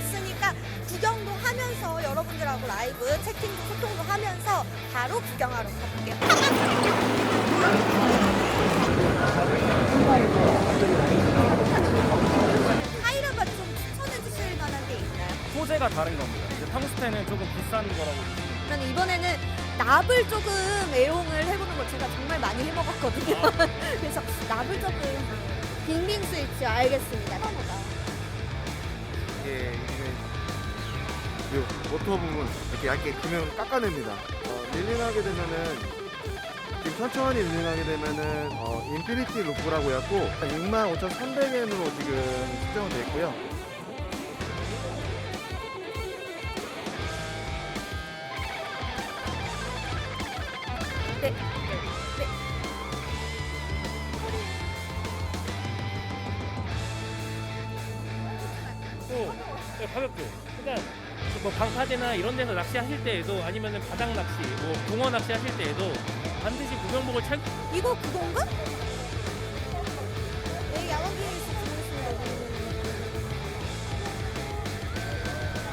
왔으니까 구경도 하면서 여러분들하고 라이브 채팅도 소통도 하면서 바로 구경하러 가볼게요. 하이라바 좀 추천해 주실 만한 게 있나요? 소재가 다른 겁니다. 이제 탕스텐은 조금 비싼 거라고 저는 이번에는 납을 조금 애용을 해보는 걸 제가 정말 많이 해먹었거든요. 그래서 납을 조금 빙빙 스위치 알겠습니다. 이게 이게 요 모터 부분 이렇게 얇게 금형을 깎아냅니다. 어, 릴링하게 되면은 지금 천천히 릴링하게 되면은 어, 인피니티 루프라고 해갖고 65,300엔으로 지금 측정은 됐고요. 네. 또 네, 가볍죠. 그러니까 뭐 방파제나 이런 데서 낚시하실 때에도 아니면 바닥 낚시, 뭐 붕어 낚시 하실 때에도 반드시 구명복을 찰 이거 그건가? 네,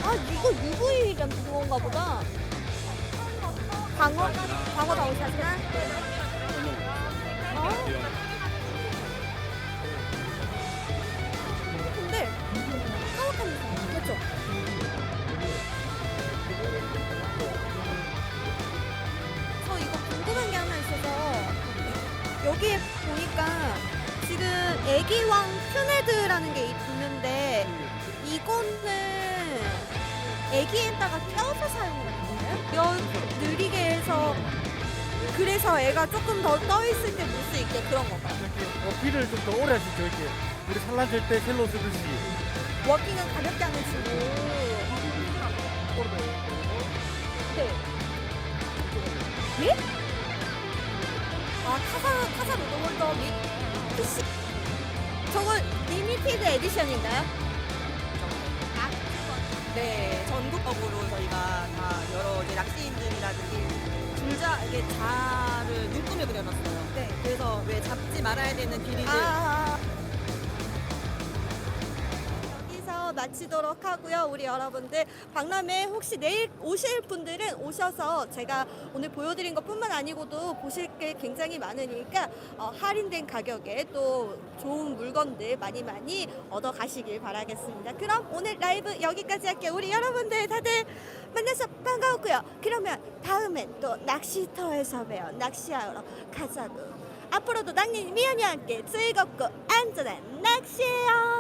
아, 이거 UV랑 그건가 보다. 광어? 광어 나오셨나? 어? 여기에 보니까 지금 애기왕 큐네드라는 게 있는데 이거는 애기에다가 껴서 사용하는 거예요? 여 느리게 해서 그래서 애가 조금 더 떠 있을 때물수 있게 그런 건가요? 이렇게 어필을 좀 더 오래 있죠. 이렇게 우리 산란질 때 셀로 쓰듯이. 워킹은 가볍게 하는 친구. 네. 예? 아 타사 타사 로드홀더 및 PC. 저건 리미티드 에디션인가요? 네, 전국적으로 저희가 다 여러 이제 낚시인들이라든지 줄자에게 자를 눈금에 그려놨어요. 네. 그래서 왜 잡지 말아야 되는 비리들 아. 여 마치도록 하고요. 우리 여러분들 박람회 혹시 내일 오실 분들은 오셔서 제가 오늘 보여드린 것뿐만 아니고도 보실 게 굉장히 많으니까 어, 할인된 가격에 또 좋은 물건들 많이 많이 얻어 가시길 바라겠습니다. 그럼 오늘 라이브 여기까지 할게요. 우리 여러분들 다들 만나서 반가웠고요. 그러면 다음엔 또 낚시터에서 봬요. 낚시하러 가자고. 앞으로도 낭님 미연이와 함께 즐겁고 안전한 낚시해요.